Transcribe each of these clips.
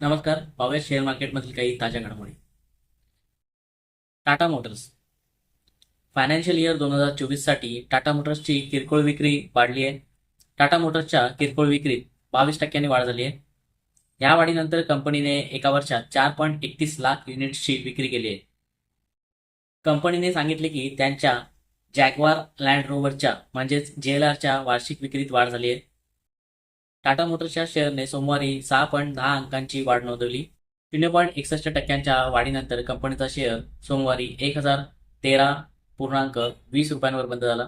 नमस्कार पाहूया शेअर मार्केटमधील काही ताज्या घडामोडी. टाटा मोटर्स. फायनान्शियल इयर दोन हजार चोवीससाठी टाटा मोटर्सची किरकोळ विक्री वाढली आहे. टाटा मोटर्सच्या किरकोळ विक्रीत बावीस टक्क्यांनी वाढ झाली आहे. या वाढीनंतर कंपनीने एका वर्षात चार पॉईंट एकतीस लाख युनिट्सची विक्री केली आहे. कंपनीने सांगितले की त्यांच्या जॅगवार लँड रोवरच्या म्हणजेच जेएलआरच्या वार्षिक विक्रीत वाढ झाली आहे. टाटा मोटर्सच्या शेअरने सोमवारी सहा पॉईंट दहा अंकांची वाढ नोंदवली. शून्य पॉईंट एकसष्ट टक्क्यांच्या वाढीनंतर कंपनीचा शेअर सोमवारी एक हजार तेरा पूर्णांक वीस रुपयांवर बंद झाला.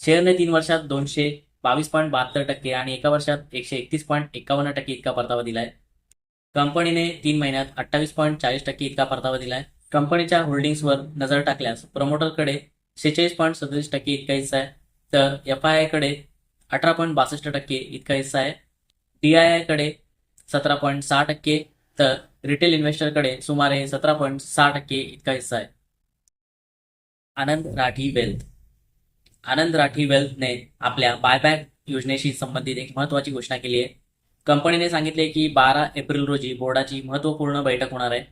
शेअरने तीन वर्षात दोनशे बावीस पॉईंट बहात्तर टक्के आणि एका वर्षात एकशे एकतीस पॉईंट एकावन्न टक्के इतका परतावा दिलाय. कंपनीने तीन महिन्यात अठ्ठावीस पॉईंट चाळीस टक्के इतका परतावा दिलाय. कंपनीच्या होल्डिंग्सवर नजर टाकल्यास प्रमोटरकडे सेहेचाळीस पॉईंट सदतीस टक्के इतका हिस्सा आहे. तर एफ आय आयकडे अठरा पॉईंट बासष्ट टक्के इतका हिस्सा आहे. डी आय आयकडे सतरा पॉईंट सहा टक्के तर रिटेल इन्व्हेस्टरकडे सुमारे सतरा पॉईंट सहा टक्के इतका हिस्सा आहे. आनंद राठी वेल्थ आनंद राठी वेल्थने आपल्या बायबॅक योजनेशी संबंधित एक महत्वाची घोषणा केली आहे. कंपनीने सांगितले की बारा एप्रिल रोजी बोर्डाची महत्त्वपूर्ण बैठक होणार आहे.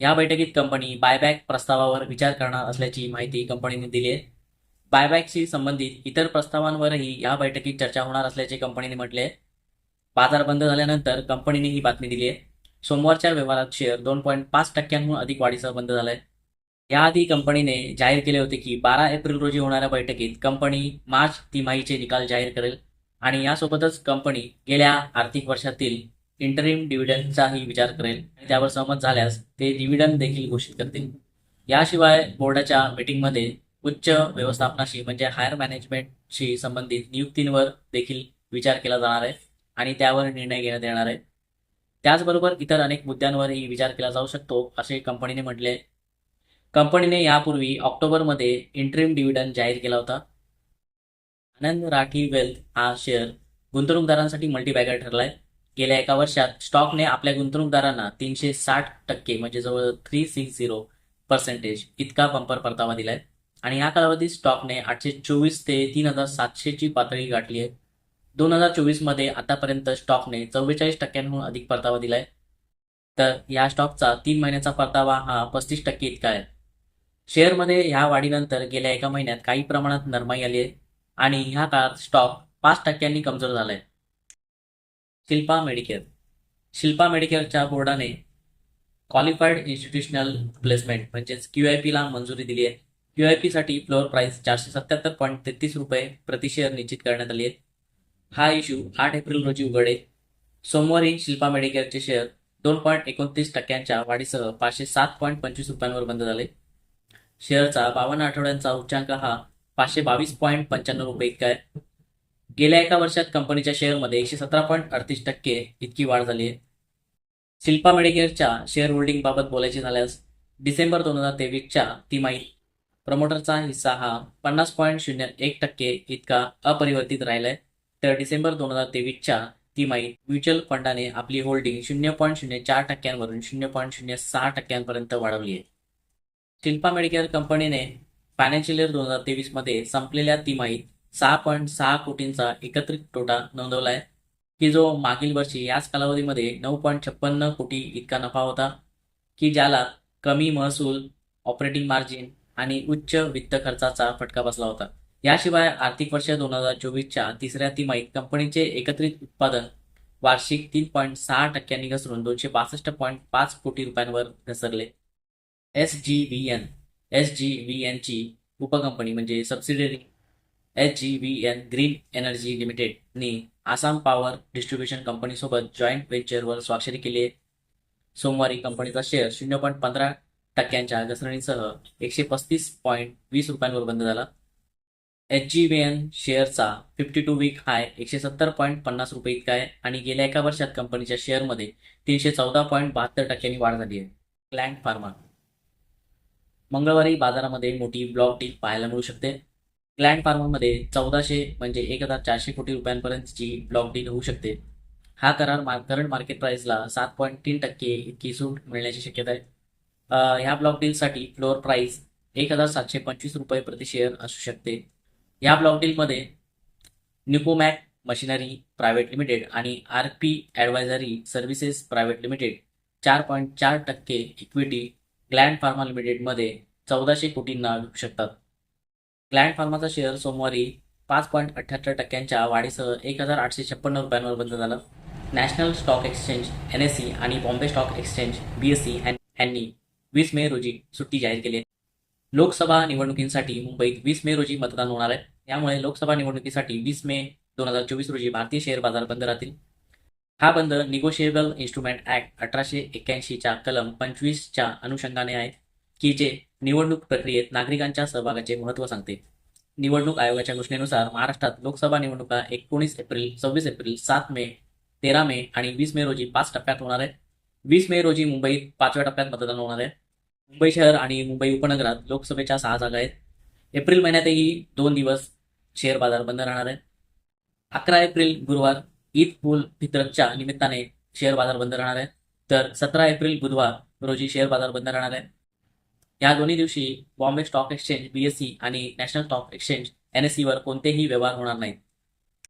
या बैठकीत कंपनी बायबॅक प्रस्तावावर विचार करणार असल्याची माहिती कंपनीने दिली आहे. बायबॅकशी संबंधित इतर प्रस्तावांवरही या बैठकीत चर्चा होणार असल्याचे कंपनीने म्हटले आहे. बाजार बंद झाल्यानंतर कंपनीने ही बातमी दिली आहे. सोमवारच्या व्यवहारात शेअर दोन पॉईंट पाच टक्क्यांहून अधिक वाढीसह बंद झालाय. याआधी कंपनीने जाहीर केले होते की बारा एप्रिल रोजी होणाऱ्या बैठकीत कंपनी मार्च तिमाहीचे निकाल जाहीर करेल आणि यासोबतच कंपनी गेल्या आर्थिक वर्षातील इंटरिम डिव्हिडंडचाही विचार करेल आणि त्यावर सहमत झाल्यास ते डिव्हिडंड देखील घोषित करतील. याशिवाय बोर्डाच्या मीटिंगमध्ये उच्च व्यवस्थापनाशी म्हणजे हायर मॅनेजमेंटशी संबंधित नियुक्तींवर देखील विचार केला जाणार आहे. आणि त्यावर निर्णय घेण्यात येणार आहे. त्याचबरोबर इतर अनेक मुद्द्यांवरही विचार केला जाऊ शकतो असे कंपनीने म्हटले. कंपनीने यापूर्वी ऑक्टोबरमध्ये इंटरिम डिव्हिडंड जाहीर केला होता. आनंद राठी वेल्थ हा शेअर गुंतवणूकदारांसाठी मल्टीबॅगर ठरलाय. गेल्या एका वर्षात स्टॉकने आपल्या गुंतवणूकदारांना तीनशे साठ टक्के म्हणजे जवळ थ्री सिक्स झिरो पर्सेंटेज इतका बंपर परतावा दिलाय. आणि या कालावधीत स्टॉकने आठशे चोवीस ते तीन हजार सातशेची पातळी गाठली आहे. दोन हजार चोवीसमध्ये आतापर्यंत स्टॉकने चव्वेचाळीस टक्क्यांहून अधिक परतावा दिलाय. तर या स्टॉकचा तीन महिन्याचा परतावा हा पस्तीस टक्के इतका आहे. शेअरमध्ये ह्या वाढीनंतर गेल्या एका महिन्यात काही प्रमाणात नरमाई आली आहे आणि ह्या काळात स्टॉक पाच टक्क्यांनी कमजोर झालाय. शिल्पा मेडिकेअर. शिल्पा मेडिकेअरच्या बोर्डाने क्वालिफाईड इन्स्टिट्यूशनल प्लेसमेंट म्हणजेच क्यू आय पीला मंजुरी दिली आहे. क्यू आय पीसाठी फ्लोअर प्राइस चारशे सत्याहत्तर पॉईंट तेहतीस रुपये प्रति शेअर निश्चित करण्यात आली आहे. हा इश्यू आठ एप्रिल रोजी उघडेल. सोमवारी शिल्पा मेडिकेअरचे शेअर दोन पॉईंट एकोणतीस टक्क्यांच्या वाढीसह पाचशे सात पॉईंट पंचवीस रुपयांवर बंद झाले. शेअरचा बावन्न आठवड्यांचा उच्चांक हा पाचशे बावीस पॉईंट पंच्याण्णव रुपये इतका आहे. गेल्या एका वर्षात कंपनीच्या शेअरमध्ये एकशे सतरा पॉईंट अडतीस टक्के इतकी वाढ झाली आहे. शिल्पा मेडिकेअरच्या शेअर होल्डिंग बाबत बोलायचे झाल्यास डिसेंबर दोन हजार तेवीसच्या तिमाहीत प्रमोटरचा हिस्सा हा पन्नास पॉईंट शून्य एक टक्के इतका अपरिवर्तित राहिलाय. तर डिसेंबर दोन हजार तेवीसच्या तिमाहीत म्युच्युअल फंडाने आपली होल्डिंग शून्य पॉईंट शून्य चार टक्क्यांवरून शून्य पॉईंट शून्य सहा टक्क्यांपर्यंत वाढवली आहे. शिल्पा मेडिकेअर कंपनीने फायनान्शियल इयर दोन हजार तेवीसमध्ये संपलेल्या तिमाहीत सहा पॉईंट सहा कोटींचा एकत्रित तोटा नोंदवला आहे. की जो मागील वर्षी याच कालावधीमध्ये नऊ पॉईंट छप्पन्न कोटी इतका नफा होता की ज्याला कमी महसूल ऑपरेटिंग मार्जिन आणि उच्च वित्त खर्चाचा फटका बसला होता. याशिवाय आर्थिक वर्ष दोन हजार चोवीसच्या तिसऱ्या तिमाहीत कंपनीचे एकत्रित उत्पादन वार्षिक तीन पॉईंट सहा टक्क्यांनी घसरून दोनशे बासष्ट पॉईंट पाच कोटी रुपयांवर घसरले. S G V N S G V एनची उपकंपनी म्हणजे subsidiary H G V N green energy लिमिटेडनी Assam power distribution कंपनीसोबत जॉईंट व्हेंचरवर स्वाक्षरी केली सोमवारी कंपनीचा शेअर शून्य पॉईंट पंधरा टक्क्यांच्या घसरणीसह एकशे पस्तीस पॉईंट वीस रुपयांवर बंद झाला. एच जी व्ही एन शेअरचा फिफ्टी टू वीक हाय एकशे सत्तर पॉईंट पन्नास रुपये इतका आहे आणि गेल्या एका वर्षात कंपनीच्या शेअरमध्ये तीनशे चौदा पॉईंट बहात्तर टक्क्यांनी वाढ झाली आहे. क्लँट फार्मा मंगळवारी बाजारामध्ये मोठी ब्लॉक डील पाहायला मिळू शकते. क्लँट फार्मामध्ये चौदाशे म्हणजे एक हजार चारशे कोटी रुपयांपर्यंतची ब्लॉक डील होऊ शकते. हा करार मार करंट मार्केट प्राईसला सात पॉईंट तीन टक्के इतकी सूट मिळण्याची शक्यता आहे. ह्या ब्लॉक डीलसाठी फ्लोअर प्राईस एक हजार सातशे पंचवीस रुपये प्रति शेअर असू शकते. या ब्लॉक डीलमध्ये निकोमॅक मशिनरी प्रायव्हेट लिमिटेड आणि R P advisory services private limited चार पॉईंट चार टक्के इक्विटी ग्लँड फार्मा लिमिटेडमध्ये चौदाशे कोटींना विकू शकतात. ग्लँड फार्माचा शेअर सोमवारी पाच पॉईंट अठ्ठ्याहत्तर टक्क्यांच्या वाढीसह एक हजार आठशे छप्पन्न रुपयांवर बंद झालं. National stock exchange N S C आणि Bombay stock exchange B S C ह्यांनी वीस मे रोजी सुट्टी जाहीर केली. लोकसभा निवडणुकींसाठी मुंबईत वीस मे रोजी मतदान होणार आहे. त्यामुळे लोकसभा निवडणुकीसाठी वीस मे दोन हजार चोवीस रोजी भारतीय शेअर बाजार बंद राहतील. हा बंद निगोशिएबल इन्स्ट्रुमेंट ऍक्ट अठराशे एक्क्याऐंशीच्या कलम पंचवीसच्या अनुषंगाने आहे की जे निवडणूक प्रक्रियेत नागरिकांच्या सहभागाचे महत्त्व सांगते. निवडणूक आयोगाच्या घोषणेनुसार महाराष्ट्रात लोकसभा निवडणुका एकोणीस एप्रिल सव्वीस एप्रिल सात मे तेरा मे आणि वीस मे रोजी पाच टप्प्यात होणार आहेत. वीस मे रोजी मुंबईत पाचव्या टप्प्यात मतदान होणार आहे. मुंबई शहर आणि मुंबई उपनगरात लोकसभेच्या सहा जागा आहेत. एप्रिल महिन्यातही दोन दिवस शेअर बाजार बंद राहणार आहे अकरा एप्रिल गुरुवार ईद उल फित्रच्या निमित्ताने शेअर बाजार बंद राहणार आहे तर सतरा एप्रिल बुधवार रोजी शेअर बाजार बंद राहणार आहे या दोन्ही दिवशी बॉम्बे स्टॉक एक्सचेंज बीएससी आणि national stock exchange N S वर कोणतेही व्यवहार होणार नाहीत.